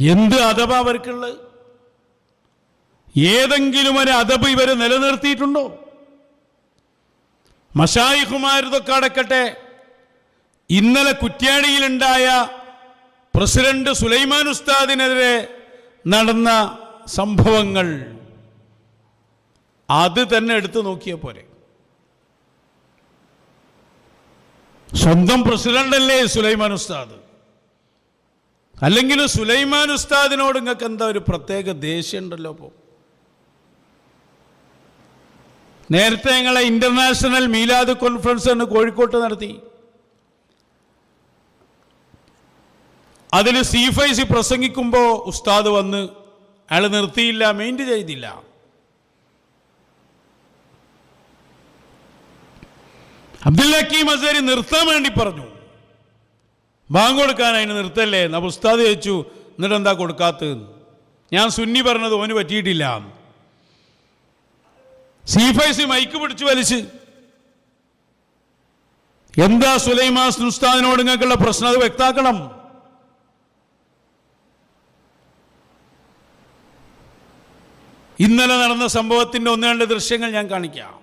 എന്ത് അതബ അവർക്കുള്ളത്? ഏതെങ്കിലും ഒരു അതബ് ഇവർ നിലനിർത്തിയിട്ടുണ്ടോ? മഷായിഹുമാരതൊക്കെ അടക്കട്ടെ. ഇന്നലെ കുറ്റ്യാടിയിലുണ്ടായ പ്രസിഡന്റ് സുലൈമാൻ ഉസ്താദിനെതിരെ നടന്ന സംഭവങ്ങൾ അത് തന്നെ എടുത്തു നോക്കിയ പോരെ. സ്വന്തം പ്രസിഡന്റല്ലേ സുലൈമാൻ ഉസ്താദ്? അല്ലെങ്കിൽ സുലൈമാൻ ഉസ്താദിനോട് നിങ്ങൾക്ക് എന്താ ഒരു പ്രത്യേക ദേഷ്യം ഉണ്ടല്ലോ അപ്പോൾ നേരത്തെ ഞങ്ങളെ ഇന്റർനാഷണൽ മീലാദ് കോൺഫറൻസ് എന്ന് കോഴിക്കോട്ട് നടത്തി. അതിൽ സി ഫൈസി പ്രസംഗിക്കുമ്പോൾ ഉസ്താദ് വന്ന് അയാൾ നിർത്തിയില്ല മെയിന്റ് ചെയ്തില്ല. അബ്ദുൽ ഹക്കീം അസേരി നിർത്താൻ വേണ്ടി പറഞ്ഞു. ബാങ്ക് കൊടുക്കാൻ അതിന് നിർത്തല്ലേ? എന്നാ ഉസ്താദ് ചോദിച്ചു എന്നിട്ട് എന്താ കൊടുക്കാത്തത്? ഞാൻ സുന്നി പറഞ്ഞത് ഓന് പറ്റിയിട്ടില്ല. സി മൈക്ക് പിടിച്ചു വലിച്ച്. എന്താ സുലൈമാസ് ഉസ്താദിനോട് നിങ്ങൾക്കുള്ള പ്രശ്നം? അത് വ്യക്താക്കണം. ഇന്നലെ നടന്ന സംഭവത്തിന്റെ ഒന്ന് രണ്ട് ദൃശ്യങ്ങൾ ഞാൻ കാണിക്കാം.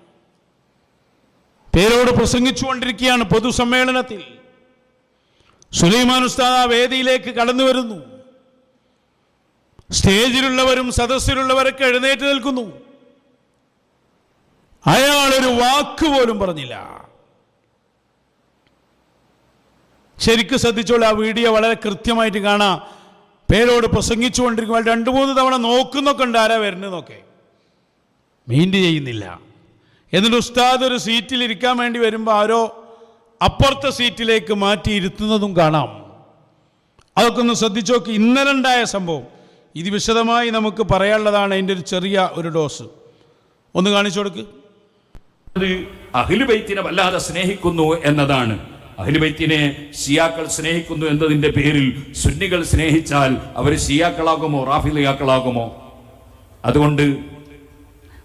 പേരോട് പ്രസംഗിച്ചുകൊണ്ടിരിക്കുകയാണ് പൊതുസമ്മേളനത്തിൽ. സുലൈമാൻ ഉസ്താദ് ആ വേദിയിലേക്ക് കടന്നു വരുന്നു. സ്റ്റേജിലുള്ളവരും സദസ്സിലുള്ളവരൊക്കെ എഴുന്നേറ്റ് നിൽക്കുന്നു. അയാൾ ഒരു വാക്ക് പോലും പറഞ്ഞില്ല. ശരിക്കും ശ്രദ്ധിച്ചോളൂ ആ വീഡിയോ വളരെ കൃത്യമായിട്ട് കാണാം. പേരോട് പ്രസംഗിച്ചുകൊണ്ടിരിക്കുമ്പോൾ രണ്ട് മൂന്ന് തവണ നോക്കുന്നൊക്കെ ഉണ്ട് ആരാ വരുന്നതൊക്കെ മീൻഡ് ചെയ്യുന്നില്ല. എന്നിട്ട് ഉസ്താദ് ഒരു സീറ്റിൽ ഇരിക്കാൻ വേണ്ടി വരുമ്പോൾ ആരോ അപ്പുറത്തെ സീറ്റിലേക്ക് മാറ്റിയിരുത്തുന്നതും കാണാം. അതൊക്കെ ഒന്ന് ശ്രദ്ധിച്ചു നോക്കി ഇന്നലെ ഉണ്ടായ സംഭവം. ഇത് വിശദമായി നമുക്ക് പറയാനുള്ളതാണ് അതിന്റെ ഒരു ചെറിയ ഒരു ഡോസ്. ഒന്ന് കാണിച്ചു കൊടുക്ക്. അഖിലുബൈത്തിനെ വല്ലാതെ സ്നേഹിക്കുന്നു എന്നതാണ്. അഖിലുബൈത്തിനെ ഷിയാക്കൾ സ്നേഹിക്കുന്നു എന്നതിന്റെ പേരിൽ സുന്നികൾ സ്നേഹിച്ചാൽ അവർ ഷിയാക്കളാകുമോ റാഫിലിയാക്കളാകുമോ? അതുകൊണ്ട്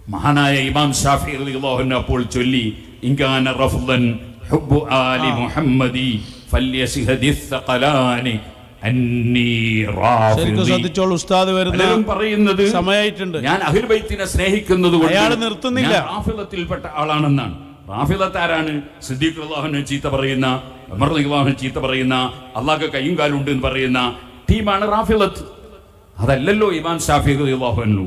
മഹാനായ ഇമാം ഷാഫി റളിയല്ലാഹു അപ്പോൾ ചൊല്ലി ഇങ്കാന റഫ്ളൻ ഹുബ്ബു ആലി മുഹമ്മദി ഫല്യസിഹദി ثقلانി അന്നി ശരിക്കും റാഫിളി ശ്രദ്ധിച്ചോളൂ ഉസ്താദ് പലരും വരുന്ന പറയുന്നത് സമയമായിട്ടുണ്ട് ഞാൻ അഹിൽബൈത്തിനെ സ്നേഹിക്കുന്നത് കൊണ്ട് അയാള് നിർത്തുന്നില്ല. ഞാൻ റാഫിലത്തിൽപ്പെട്ട ആളാണെന്നാണ് റാഫിലത്ത് ആരാണ് സിദ്ദീഖ് അള്ളാഹുനെ ചീത്ത പറയുന്ന ഉമർ അള്ളാഹുനെ ചീത്ത പറയുന്ന അള്ളാഹ് കയ്യും കാലും ഉണ്ട് എന്ന് പറയുന്ന ടീമാണ് റാഫിലത്ത് അതല്ലല്ലോ ഇമാം ഷാഫി അള്ളാഹുനു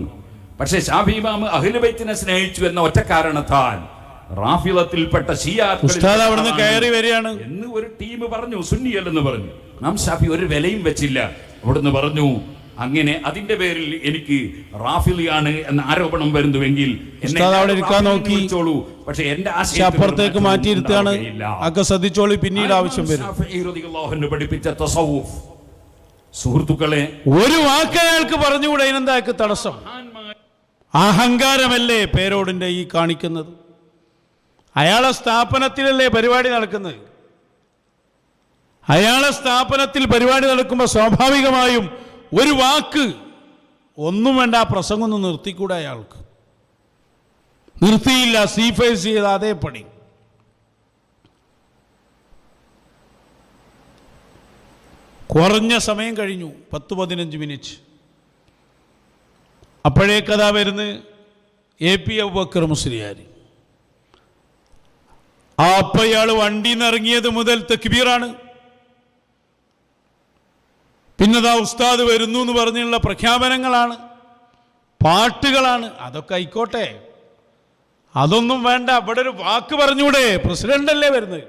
പക്ഷേ ഷാഫി ഇമാം അഹിൽബൈത്തിനെ സ്നേഹിച്ചു എന്ന ഒറ്റ കാരണത്താൽ റാഫിലത്തിൽപ്പെട്ട അവിടുന്ന് കയറി വരികയാണ്. എന്ന് ഒരു ടീം പറഞ്ഞു സുന്നിയല്ലെന്ന് പറഞ്ഞു. നാം ഷാഫി ഒരു വിലയും വെച്ചില്ല. അവിടുന്ന് പറഞ്ഞു അങ്ങനെ അതിന്റെ പേരിൽ എനിക്ക് റാഫിലിയാണ് എന്ന ആരോപണം വരുന്നുവെങ്കിൽ എന്നെ ഉസ്താദ് അവിടെ ഇരിക്കാൻ നോക്കി. എന്റെ പക്ഷെ ആശയത്തിൽ അപ്പുറത്തേക്ക് ഉണ്ടാവുകയില്ല. ഒക്കെ ശ്രദ്ധിച്ചോളൂ പിന്നീട് ആവശ്യം വരും. പഠിപ്പിച്ച തസവൂഫ്? സുഹൃത്തുക്കളെ ഒരു വാക്ക് അയാൾക്ക് പറഞ്ഞുകൂടെ? അതിനെന്താ തടസ്സം? അഹങ്കാരമല്ലേ പേരോടിന്റെ ഈ കാണിക്കുന്നത്? അയാളെ സ്ഥാപനത്തിലല്ലേ പരിപാടി നടക്കുന്നത്? അയാളെ സ്ഥാപനത്തിൽ പരിപാടി നടക്കുമ്പോൾ സ്വാഭാവികമായും ഒരു വാക്ക് ഒന്നും വേണ്ട ആ പ്രസംഗം ഒന്ന് നിർത്തിക്കൂടെ അയാൾക്ക്. നിർത്തിയില്ല സീഫൈസ് ചെയ്ത അതേ പണി. കുറഞ്ഞ സമയം കഴിഞ്ഞു പത്ത് പതിനഞ്ച് മിനിറ്റ്. അപ്പോഴേക്കതാ വരുന്ന് എ പി അബുബക്കർ മുസ്ലിയാർ അപ്പ ഇയാൾ വണ്ടിയിൽ നിന്ന് ഇറങ്ങിയത് മുതൽ തെക്കിബീറാണ് പിന്നതാ ഉസ്താദ് വരുന്നു എന്ന് പറഞ്ഞുള്ള പ്രഖ്യാപനങ്ങളാണ് പാട്ടുകളാണ് അതൊക്കെ ആയിക്കോട്ടെ. അതൊന്നും വേണ്ട അവിടെ ഒരു വാക്ക് പറഞ്ഞൂടെ പ്രസിഡന്റ് അല്ലേ വരുന്നത്?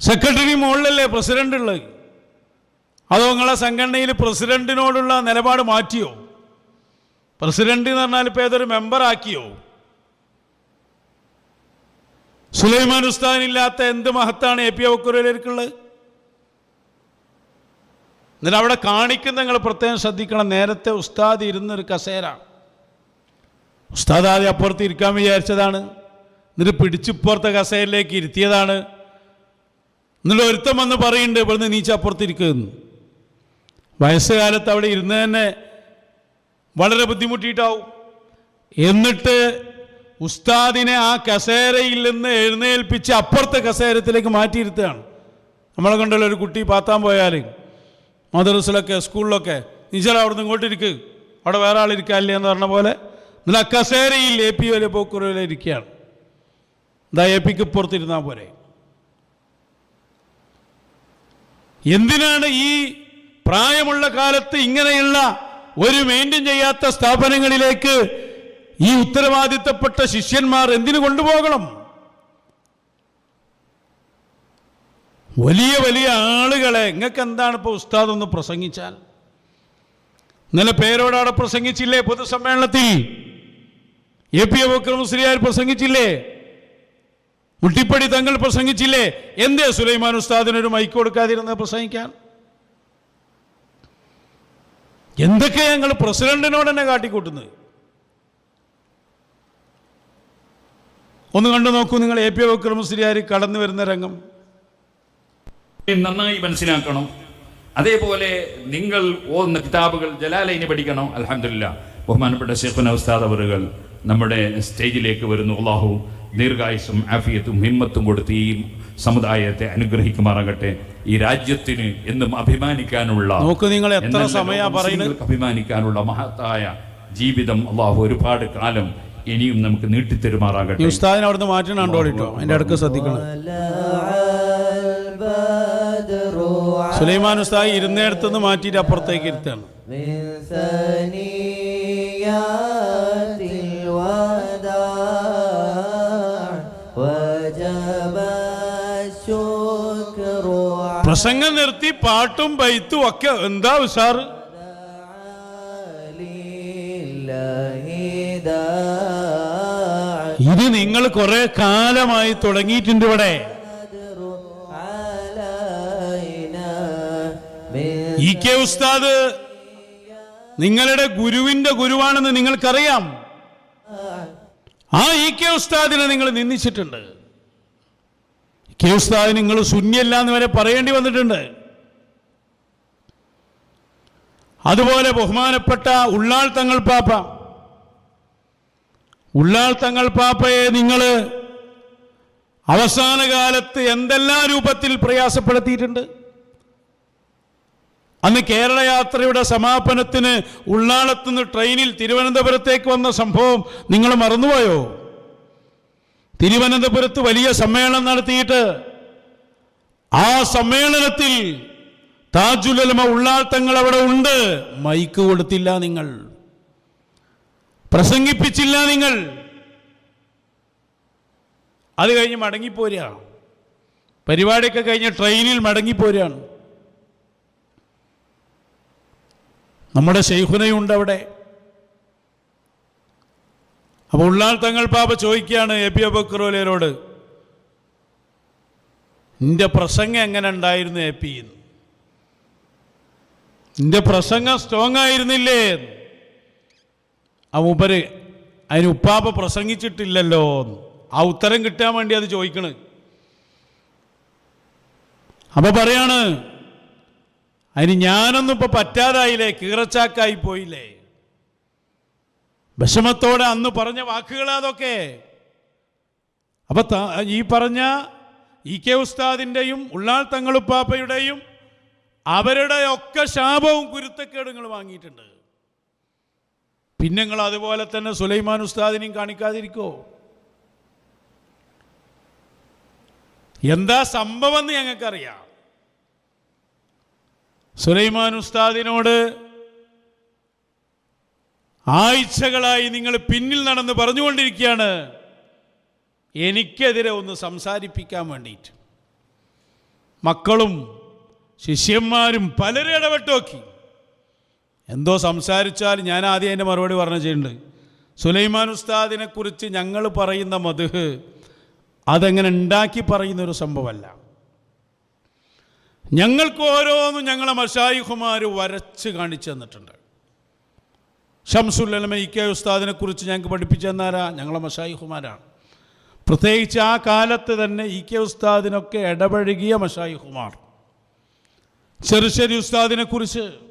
സെക്രട്ടറി മുകളിലല്ലേ പ്രസിഡന്റ് ഉള്ളത്? അതോ നിങ്ങളെ സംഘടനയിൽ പ്രസിഡന്റിനോടുള്ള നിലപാട് മാറ്റിയോ? പ്രസിഡന്റ് എന്ന് പറഞ്ഞാൽ ഇപ്പൊ ഏതൊരു മെമ്പർ ആക്കിയോ ഉസ്താൻ ഇല്ലാത്ത എന്ത് മഹത്താണ് എ പി അവക്കുരയിലേക്കുള്ളത് എന്നിട്ട് അവിടെ കാണിക്കുന്ന നിങ്ങൾ പ്രത്യേകം ശ്രദ്ധിക്കണം. നേരത്തെ ഉസ്താദ് ഇരുന്നൊരു കസേര ഉസ്താദ് ആദ്യം അപ്പുറത്ത് ഇരിക്കാൻ വിചാരിച്ചതാണ്. എന്നിട്ട് പിടിച്ചിപ്പുറത്തെ കസേരയിലേക്ക് ഇരുത്തിയതാണ്. എന്നിട്ട് ഒരുത്തം വന്ന് പറയുന്നുണ്ട് ഇവിടുന്ന് നീച്ച അപ്പുറത്തിരിക്കുന്നു വയസ്സുകാലത്ത് അവിടെ ഇരുന്ന് തന്നെ വളരെ ബുദ്ധിമുട്ടിയിട്ടാവും. എന്നിട്ട് ഉസ്താദിനെ ആ കസേരയിൽ നിന്ന് എഴുന്നേൽപ്പിച്ച് അപ്പുറത്തെ കസേരത്തിലേക്ക് മാറ്റിയിരുത്തുകയാണ്. നമ്മളെ കണ്ടല്ലോ ഒരു കുട്ടി പാത്താൻ പോയാൽ മദ്രസിലൊക്കെ സ്കൂളിലൊക്കെ നിശ്ചല അവിടെ നിന്ന് ഇങ്ങോട്ടിരിക്ക് അവിടെ വേറെ ആളിരിക്കാനില്ല എന്ന് പറഞ്ഞ പോലെ നല്ല കസേരയിൽ എ പി വലിയ പോക്കുറയിലെ ഇരിക്കുകയാണ്. എന്താ എ പിക്ക് പുറത്തിരുന്നാൽ പോരെ. എന്തിനാണ് ഈ പ്രായമുള്ള കാലത്ത് ഇങ്ങനെയുള്ള ഒരു മെയിന്റെയിൻ ചെയ്യാത്ത സ്ഥാപനങ്ങളിലേക്ക് ഈ ഉത്തരവാദിത്തപ്പെട്ട ശിഷ്യന്മാർ എന്തിനു കൊണ്ടുപോകണം? വലിയ വലിയ ആളുകളെ നിങ്ങൾക്ക് എന്താണ് ഇപ്പോൾ ഉസ്താദ് ഒന്ന് പ്രസംഗിച്ചാൽ? ഇന്നലെ പേരോടാടെ പ്രസംഗിച്ചില്ലേ പൊതുസമ്മേളനത്തിൽ? എ പി അബൂക്കർ ശ്രീയാർ പ്രസംഗിച്ചില്ലേ? മുട്ടിപ്പടി തങ്ങൾ പ്രസംഗിച്ചില്ലേ? എന്തേ സുലൈമാൻ ഉസ്താദിനൊരു മൈക്ക് കൊടുക്കാതിരുന്ന പ്രസംഗിക്കാൻ? എന്തൊക്കെ ഞങ്ങൾ പ്രസിഡന്റിനോട് തന്നെ കാട്ടിക്കൂട്ടുന്നത്? ഒന്ന് കണ്ടു നോക്കൂ നിങ്ങൾ എ പി മുസ്ലിയാർ കടന്നു വരുന്ന രംഗം. നന്നായി മനസ്സിലാക്കണം. അതേപോലെ നിങ്ങൾ ഓന്ന കിതാബുകൾ ജലാലയിനെ പഠിക്കണം. അലഹമില്ല ബഹുമാനപ്പെട്ട ഷെഫൻ ഉസ്താദ് അവറുകൾ നമ്മുടെ സ്റ്റേജിലേക്ക് വരുന്നു. അള്ളാഹു ദീർഘായുസും ആഫിയത്തും ഹിമ്മത്തും കൊടുത്ത് ഈ സമുദായത്തെ അനുഗ്രഹിക്കുമാറാകട്ടെ. ഈ രാജ്യത്തിന് എന്നും അഭിമാനിക്കാനുള്ള നോക്കൂ നിങ്ങൾ എത്ര സമയം അഭിമാനിക്കാനുള്ള മഹത്തായ ജീവിതം അള്ളാഹു ഒരുപാട് കാലം ഇനിയും നമുക്ക് നീട്ടിത്തരുമാറാകട്ടെ. ഉസ്താദിനെ അവിടുന്ന് മാറ്റണം കേട്ടോ അതിന്റെ അടുക്ക് ശ്രദ്ധിക്കണം. സുലൈമാൻ ഉസ്താദ് ഇരുന്നിടത്തുനിന്ന് മാറ്റിയിട്ട് അപ്പുറത്തേക്ക് ഇരുത്താണ് പ്രസംഗം നിർത്തി പാട്ടും ബൈത്തും ഒക്കെ എന്താ ഉഷാറ്? ഇത് നിങ്ങൾ കുറെ കാലമായി തുടങ്ങിയിട്ടുണ്ട് ഇവിടെ. ഇ കെ ഉസ്താദ് നിങ്ങളുടെ ഗുരുവിന്റെ ഗുരുവാണെന്ന് നിങ്ങൾക്കറിയാം. ആ ഇ കെ ഉസ്താദിനെ നിങ്ങൾ നിന്ദിച്ചിട്ടുണ്ട്. കെ ഉസ്താദ് നിങ്ങൾ ശൂന്യല്ല എന്ന് വരെ പറയേണ്ടി വന്നിട്ടുണ്ട്. അതുപോലെ ബഹുമാനപ്പെട്ട ഉള്ളാൾ തങ്ങൾ പാപ്പ ഉള്ളാൾ തങ്ങൾ പാപ്പയെ നിങ്ങൾ അവസാന കാലത്ത് എന്തെല്ലാം രൂപത്തിൽ പ്രയാസപ്പെടുത്തിയിട്ടുണ്ട്? അന്ന് കേരള യാത്രയുടെ സമാപനത്തിന് ഉള്ളാളത്തുനിന്ന് ട്രെയിനിൽ തിരുവനന്തപുരത്തേക്ക് വന്ന സംഭവം നിങ്ങൾ മറന്നുപോയോ? തിരുവനന്തപുരത്ത് വലിയ സമ്മേളനം നടത്തിയിട്ട് ആ സമ്മേളനത്തിൽ താജുലമ ഉള്ളാൾ തങ്ങൾ അവിടെ ഉണ്ട്. മൈക്ക് കൊടുത്തില്ല നിങ്ങൾ. പ്രസംഗിപ്പിച്ചില്ല നിങ്ങൾ. അത് കഴിഞ്ഞ് മടങ്ങിപ്പോരുകയാണ് പരിപാടിയൊക്കെ കഴിഞ്ഞ് ട്രെയിനിൽ മടങ്ങിപ്പോരുകയാണ്. നമ്മുടെ ശൈഖുനയുണ്ട് അവിടെ അപ്പോൾ ഉള്ളാൾ തങ്ങൾ പാപ്പ ചോദിക്കുകയാണ് എ പി അബക്കറോലയരോട് നിന്റെ പ്രസംഗം എങ്ങനെ ഉണ്ടായിരുന്നു എ പി നിന്റെ പ്രസംഗം സ്ട്രോങ് ആയിരുന്നില്ലേ? ആ മൂപ്പര് അതിന് ഉപ്പാപ്പ പ്രസംഗിച്ചിട്ടില്ലല്ലോ ആ ഉത്തരം കിട്ടാൻ വേണ്ടി അത് ചോദിക്കണ്. അപ്പൊ പറയാണ് അതിന് ഞാനൊന്നും ഇപ്പൊ പറ്റാതായില്ലേ? കീറച്ചാക്കായി പോയില്ലേ? വിഷമത്തോടെ അന്ന് പറഞ്ഞ വാക്കുകൾ അതൊക്കെ. അപ്പൊ ഈ പറഞ്ഞ ഇ കെ ഉസ്താദിന്റെയും ഉള്ളാൾ തങ്ങളുപ്പാപ്പയുടെയും അവരുടെ ഒക്കെ ശാപവും കുരുത്തക്കേടുകൾ വാങ്ങിയിട്ടുണ്ട്. പിന്നെ നിങ്ങൾ അതുപോലെ തന്നെ സുലൈമാൻ ഉസ്താദിനെയും കാണിക്കാതിരിക്കോ? എന്താ സംഭവം എന്ന് ഞങ്ങൾക്കറിയാം. സുലൈമാൻ ഉസ്താദിനോട് ആഴ്ചകളായി നിങ്ങൾ പിന്നിൽ നടന്ന് പറഞ്ഞുകൊണ്ടിരിക്കുകയാണ്. എനിക്കെതിരെ ഒന്ന് സംസാരിപ്പിക്കാൻ വേണ്ടിയിട്ട്. മക്കളും ശിഷ്യന്മാരും പലരും ഇടപെട്ട് നോക്കി. എന്തോ സംസാരിച്ചാൽ ഞാൻ ആദ്യം അതിന്റെ മറുപടി പറഞ്ഞു ചെയ്യുന്നുണ്ട്. സുലൈമാൻ ഉസ്താദിനെ കുറിച്ച് ഞങ്ങൾ പറയുന്ന മധുഹ് അതെങ്ങനെ ഉണ്ടാക്കി പറയുന്ന ഒരു സംഭവമല്ല. ഞങ്ങൾക്ക് ഓരോന്നും ഞങ്ങളെ മഷായിഹുമാർ വരച്ച് കാണിച്ചു തന്നിട്ടുണ്ട്. ഷംസുല്ലമ ഇ കെ ഉസ്താദിനെ കുറിച്ച് ഞങ്ങൾക്ക് പഠിപ്പിച്ചു തന്നാരാ ഞങ്ങളെ മഷായിഹുമാരാണ് പ്രത്യേകിച്ച് ആ കാലത്ത് തന്നെ ഇ കെ ഉസ്താദിനൊക്കെ ഇടപഴകിയ മഷായിഹുമാർ ചെറുശ്ശേരി ഉസ്താദിനെ കുറിച്ച്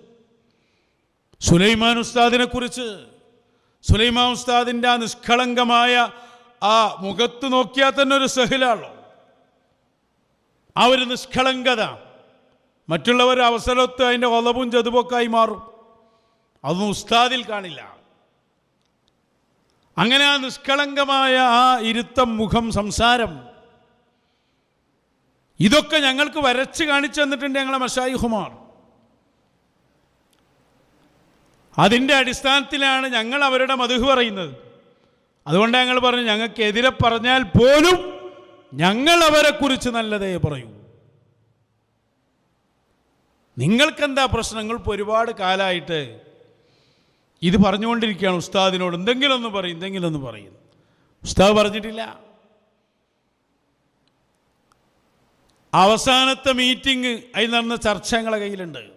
സുലൈമാൻ ഉസ്താദിനെ കുറിച്ച് സുലൈമാൻ ഉസ്താദിന്റെ ആ നിഷ്കളങ്കമായ ആ മുഖത്ത് നോക്കിയാൽ തന്നെ ഒരു സഹിലാണല്ലോ ആ ഒരു നിഷ്കളങ്കത. മറ്റുള്ളവർ അവസരത്ത് അതിന്റെ ഒലവും ചതുവൊക്കായി മാറും. അതൊന്നും ഉസ്താദിൽ കാണില്ല. അങ്ങനെ ആ നിഷ്കളങ്കമായ ആ ഇരുത്തം മുഖം സംസാരം ഇതൊക്കെ ഞങ്ങൾക്ക് വരച്ച് കാണിച്ചു തന്നിട്ടുണ്ട് ഞങ്ങളെ മഷായിഹുമാർ. അതിന്റെ അടിസ്ഥാനത്തിലാണ് ഞങ്ങൾ അവരുടെ മധുഹ് പറയുന്നത്. അതുകൊണ്ട് ഞങ്ങൾ പറഞ്ഞു ഞങ്ങൾക്കെതിരെ പറഞ്ഞാൽ പോലും ഞങ്ങൾ അവരെക്കുറിച്ച് നല്ലതേ പറയൂ. നിങ്ങൾക്കെന്താ പ്രശ്നങ്ങൾ ഇപ്പോൾ ഒരുപാട് കാലമായിട്ട് ഇത് പറഞ്ഞുകൊണ്ടിരിക്കുകയാണ് ഉസ്താദിനോട്. എന്തെങ്കിലും പറയും എന്തെങ്കിലും പറയും. ഉസ്താദ് പറഞ്ഞിട്ടില്ല. അവസാനത്തെ മീറ്റിംഗ് അതിൽ നടന്ന ചർച്ച കയ്യിലുണ്ട്.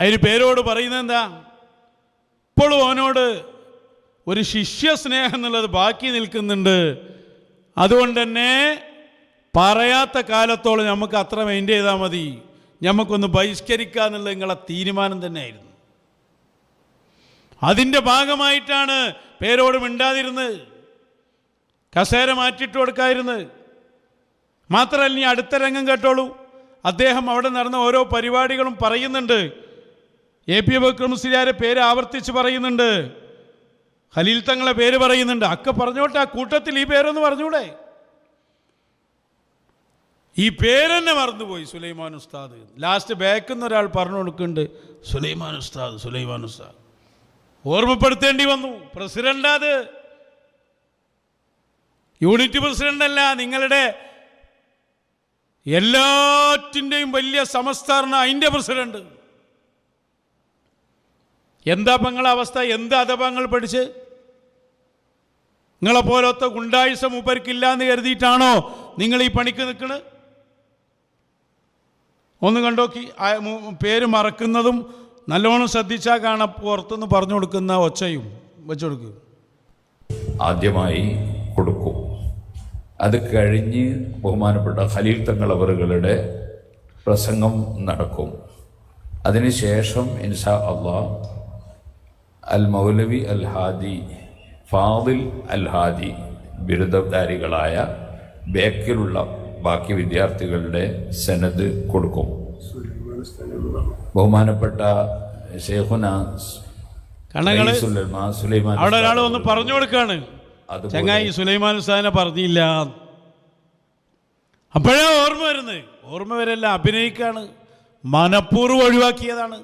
അതിന് പേരോട് പറയുന്നത് എന്താ? ഇപ്പോഴും അവനോട് ഒരു ശിഷ്യ സ്നേഹം എന്നുള്ളത് ബാക്കി നിൽക്കുന്നുണ്ട്. അതുകൊണ്ട് തന്നെ പറയാത്ത കാലത്തോളം നമുക്ക് അത്ര മെയിന്റെ ചെയ്താൽ മതി. നമുക്കൊന്ന് ബഹിഷ്കരിക്കുക എന്നുള്ളത് നിങ്ങളെ തീരുമാനം തന്നെയായിരുന്നു. അതിന്റെ ഭാഗമായിട്ടാണ് പേരോട് മിണ്ടാതിരുന്നത്. കസേര മാറ്റിയിട്ട് കൊടുക്കാതിരുന്നത്. മാത്രമല്ല ഇനി അടുത്ത രംഗം കേട്ടോളൂ. അദ്ദേഹം അവിടെ നടന്ന ഓരോ പരിപാടികളും പറയുന്നുണ്ട്. എ പി ബക്രമുസ്ലിയാരെ പേര് ആവർത്തിച്ച് പറയുന്നുണ്ട്. ഖലീൽ തങ്ങളെ പേര് പറയുന്നുണ്ട്. അക്ക പറഞ്ഞോട്ടെ ആ കൂട്ടത്തിൽ ഈ പേരൊന്ന് പറഞ്ഞൂടെ. ഈ പേരെന്നെ മറന്നുപോയി സുലൈമാൻ ഉസ്താദ്. ലാസ്റ്റ് ബാക്കിൽ ഒരാൾ പറഞ്ഞു കൊടുക്കുന്നുണ്ട് സുലൈമാൻ ഉസ്താദ് സുലൈമാൻ ഉസ്താദ്. ഓർമ്മപ്പെടുത്തേണ്ടി വന്നു. പ്രസിഡന്റ് അത്. യൂണിറ്റ് പ്രസിഡന്റ് അല്ല നിങ്ങളുടെ എല്ലാറ്റിന്റെയും വലിയ സമസ്താരണ അതിന്റെ പ്രസിഡന്റ്. എന്താ പങ്ങളെ അവസ്ഥ? എന്ത് അധപങ്ങൾ പഠിച്ച്? നിങ്ങളെ പോലത്തെ ഗുണ്ടായുസ മൂപ്പർക്കില്ല എന്ന് കരുതിയിട്ടാണോ നിങ്ങൾ ഈ പണിക്ക് നിൽക്കുന്നത് ഒന്ന് കണ്ടോക്കി പേര് മറക്കുന്നതും നല്ലോണം ശ്രദ്ധിച്ചാൽ കാണാം പുറത്തുനിന്ന് പറഞ്ഞു കൊടുക്കുന്ന ഒച്ചയും വെച്ചു കൊടുക്കുക ആദ്യമായി കൊടുക്കും. അത് കഴിഞ്ഞ് ബഹുമാനപ്പെട്ട ഖലീൽ തങ്ങളവറുകളുടെ പ്രസംഗം നടക്കും. അതിനുശേഷം ഇൻഷാ അള്ളാ അൽ മൗലവി അൽ ഹാദി ഫാദിൽ അൽ ഹാദി ബിരുദധാരികളായ ബേക്കിലുള്ള ബാക്കി വിദ്യാർത്ഥികളുടെ സനദ് കൊടുക്കും. ബഹുമാനപ്പെട്ട ഷെയ്ഖുന അവിടെ ഒരാൾ വന്ന് പറഞ്ഞു കൊടുക്കാണ്. ചങ്ങായി സുലൈമാൻ ഉസ്താദിനെ പറഞ്ഞില്ല. അപ്പോഴാ ഓർമ്മ വരുന്നത്. ഓർമ്മ വരല്ല അഭിനയിക്കാണ്. മനഃപൂർവം ഒഴിവാക്കിയതാണ്.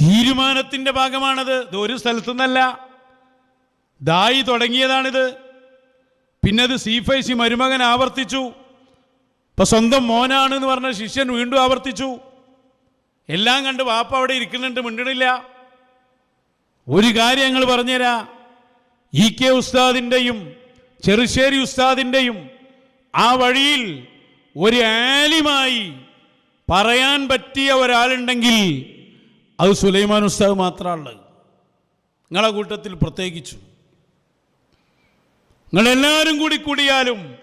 തീരുമാനത്തിന്റെ ഭാഗമാണത്. ഇത് ഒരു സ്ഥലത്തുനിന്നല്ല. ദായി തുടങ്ങിയതാണിത്. പിന്നത് സി ഫൈ സി മരുമകൻ ആവർത്തിച്ചു. ഇപ്പൊ സ്വന്തം മോനാണ് എന്ന് പറഞ്ഞ ശിഷ്യൻ വീണ്ടും ആവർത്തിച്ചു. എല്ലാം കണ്ട് വാപ്പ അവിടെ ഇരിക്കുന്നുണ്ട് മിണ്ടണില്ല ഒരു കാര്യം ഞങ്ങൾ പറഞ്ഞുതരാ. ഇ കെ ഉസ്താദിന്റെയും ചെറുശ്ശേരി ഉസ്താദിന്റെയും ആ വഴിയിൽ ഒരു ആലിമായി പറയാൻ പറ്റിയ ഒരാളുണ്ടെങ്കിൽ അത് സുലൈമാൻ ഉസ്താദ് മാത്രമാണ് നിങ്ങളെ കൂട്ടത്തിൽ പ്രത്യേകിച്ചു. നിങ്ങളെല്ലാവരും കൂടി കൂടിയാലും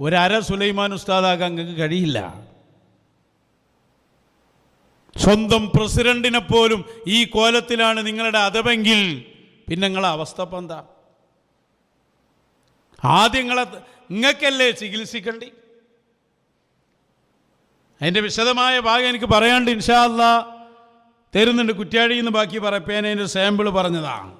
ഒരര സുലൈമാൻ ഉസ്താദാകാൻ നിങ്ങൾക്ക് കഴിയില്ല. സ്വന്തം പ്രസിഡന്റിനെ പോലും ഈ കോലത്തിലാണ് നിങ്ങളുടെ അതവെങ്കിൽ പിന്നെ നിങ്ങളെ അവസ്ഥ പന്താ എന്താ? ആദ്യം നിങ്ങളെ നിങ്ങൾക്കല്ലേ ചികിത്സിക്കേണ്ടി? അതിന്റെ വിശദമായ ഭാഗം എനിക്ക് പറയാണ്ട് ഇൻഷാ അല്ലാ തരുന്നുണ്ട് കുറ്റ്യാടിയിൽ നിന്ന് ബാക്കി പേനേന്റെ സാമ്പിൾ പറഞ്ഞതാണ്